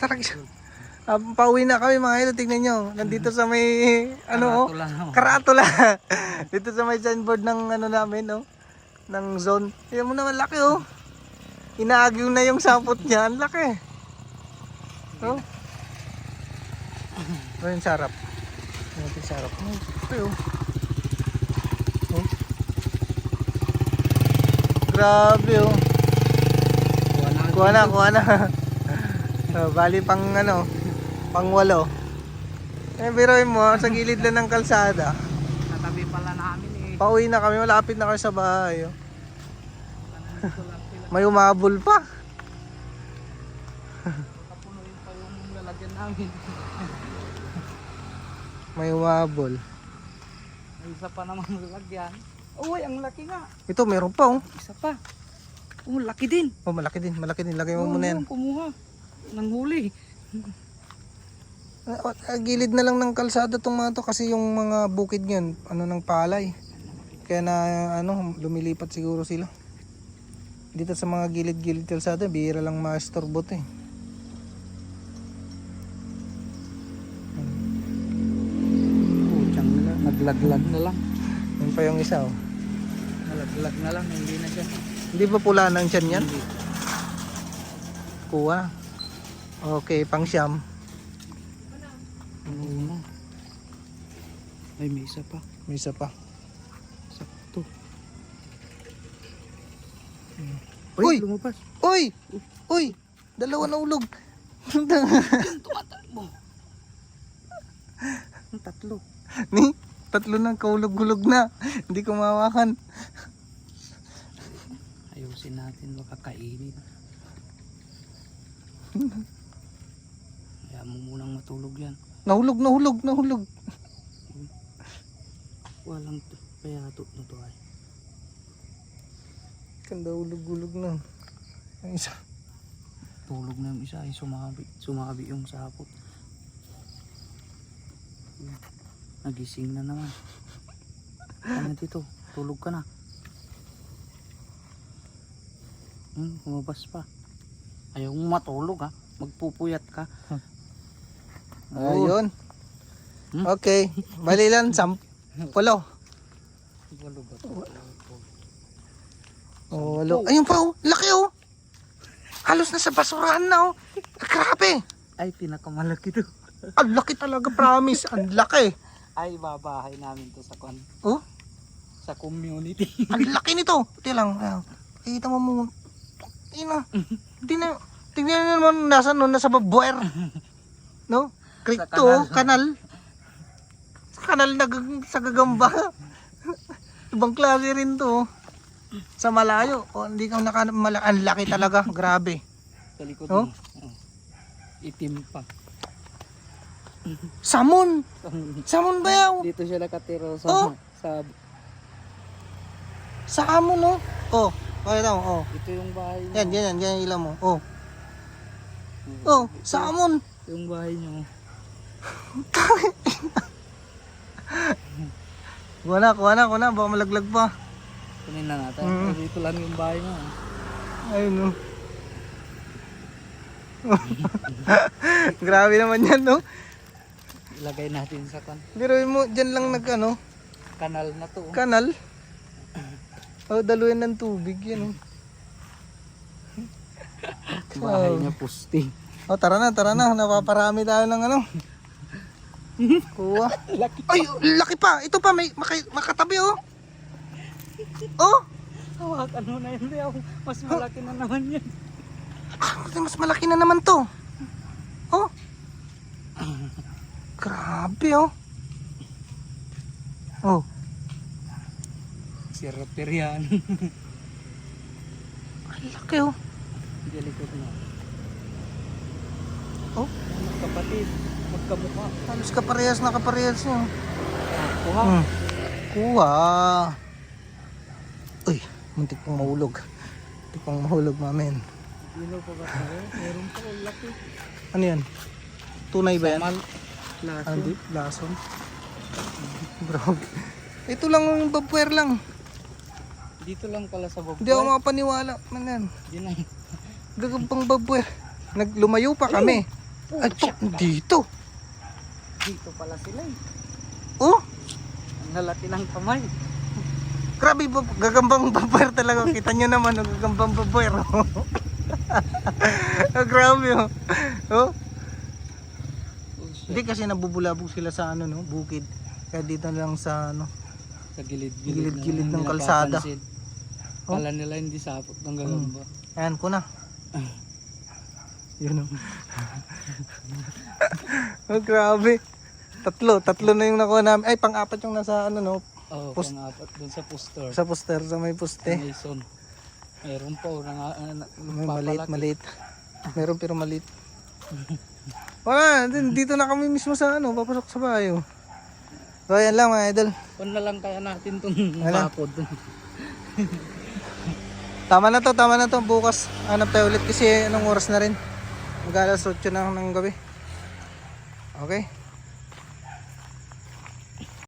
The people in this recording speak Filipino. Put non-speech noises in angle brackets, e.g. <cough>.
Talaga siya. Ah, pauwi na kami mga ilo, tingnan nyo. Nandito sa may, ano oh, Karatula, no? karatula. <laughs> Dito sa may signboard ng ano namin, no? Ng zone. Tingnan mo naman, laki oh. Inaagyo na yung sapot niya, ang laki. Oh. <laughs> Ano yung sarap? Ano yung sarap? Oh, laki oh. Oh. Grabe oh. Kuha na. Kuha na, <laughs> oh, bali pang ano, pang walo. Eh, biroin mo, sa gilid lang ng kalsada. Natabi pala namin eh. Pauwi na kami, malapit na kami sa bahay. Oh. <laughs> May umabol pa. Kapunuin pa yung lalagyan <laughs> namin. May umabol. May isa pa namang lalagyan. Uy, ang laki nga. Ito, meron pa oh. Isa pa. Oh, laki din. Oh, malaki din, malaki din. Lagay mo Oo, muna yan. kumuha. Nang huli. Ah, ah, gilid na lang ng kalsada tong mga to kasi yung mga bukid ngayon, ano ng palay. Kaya na ano, lumilipat siguro sila. Dito sa mga gilid-gilid kalsada, bihira lang eh. Putsang na lang. Naglaglag na lang. Yun pa yung isa oh. Nalaglag na lang. Hindi na siya. Hindi ba pula ng tiyan yan? Hindi. Kuha. Okay, pang siyam. Oo na. Ay, may isa pa. May isa pa. Sakto. Uy! lumabas. Uy! Uy! Dalawa na ulog. <laughs> Tumatakbo. Ang tatlo. Ni, tatlo na kaulog-gulog na. Hindi ko mawakan. Ayusin natin baka kainin. <laughs> Kaya mo munang matulog yan. Nahulog, nahulog, nahulog. Walang. Kaya to na to ay. Kanda ulog-gulog na. Ang isa. Tulog na yung isa ay sumabi. Sumabi yung sapot. Nagising na naman. Ano dito? Tulog ka na. Hmm, kumabas pa. Ayaw mo matulog ha. Magpupuyat ka. Ayun. Hmm? Okay. Bali lang, sampulo. Oh, walo. Ayun pa oh. Laki oh. Halos na sa basurahan na oh. Grabe. Ay, pinakamalaki to. Ang laki talaga, promise. Ang laki. Ay, babahay namin to sa kon Oh, sa community. ang <laughs> laki nito. Ito lang. Kita mo mo. Ina. Hindi <laughs> na. Tingnan nyo naman nasa <laughs> no, nasa babuer. No? Creek Sa to, oh, kanal. kanal. Sa kanal na sa gagamba. Ibang klase rin to. oh. Sa malayo. Oh, hindi ka naka mala- Ang laki talaga. Grabe. sa likod Oh? mo. Oh. Itim pa. Samon. Samon ba yaw? Dito siya nakatira sa Oh. sa Sa amon no? Oh. Pakita mo. Oh. ito yung bahay niya. Yan, yan, yan. Yan yung ilaw mo. Oh. Oh, sa amon. Ito yung bahay niyo. Kuha na, kuha na, kuha na. Baka malaglag pa. Kunin na natin. Mm. Dito lang yung bahay niya. Ayun no. <laughs> Grabe naman yan no. Ilagay natin sa kan Pero mo, dyan lang nag ano, kanal na to. oh. kanal. Oh, daluyan ng tubig yan. Bahay Oh. niya pusti. Oh, tara na, tara na. Napaparami tayo ng ano. Kuha. Laki. Ay, laki pa. Ito pa, may maka, makatabi oh. Oh, Hawakan mo na yun. Leo. Mas malaki na naman yan. ah, mas malaki na naman to. Oh. Grabe oh. Oh, Si Rapper yan. ang laki oh. Likod mo. Oh, Magkapatid. Magkamukha. halos kaparehas na kaparehas niya. Kuha. Hmm. Kuha. Uy, muntik pong mahulog. Muntik pong mahulog, mamen. Dino pa ba tayo? Meron pa oh, laki. Ano yan? Tunay ba yan? Samal. Laso. Andi, lason. Bro. Ito lang ang babwer lang. Dito lang pala sa baba. Hindi ako makapaniwala. Man yan. Yun lang. Gagambang babwer. Naglumayo pa kami. Ay, to, dito. Dito pala sila eh. Oh, Ang lalaki ng kamay. grabe gagambang babaer talaga. Kita nyo naman, oh, gagambang babaer. <laughs> oh. Grabe oh. oh. Hindi kasi nabubulabog sila sa ano no, bukid. Kaya dito lang sa ano. Sa gilid-gilid, lang, ng kalsada. napapansin. Oh. Kala nila hindi sapot ng gagamba. Ayan ko na. <laughs> Yun oh. <laughs> oh, grabe. Tatlo, tatlo na yung nakuha namin. Ay, pang-apat yung nasa ano no, oh, Post- pang-apat dun sa poster. sa poster sa may Sa poste. Mason. Meron pa oh, nang, uh, May maliit, maliit. Meron pero maliit. Wala, dito na kami mismo sa ano, papasok sa bahay. oh. So, ayan lang mga idol. Kung na lang kaya natin itong bakod. Tama na to, tama na to. Bukas, hanap tayo ulit kasi anong oras na rin. Mag alas 8 na ng gabi. Okay.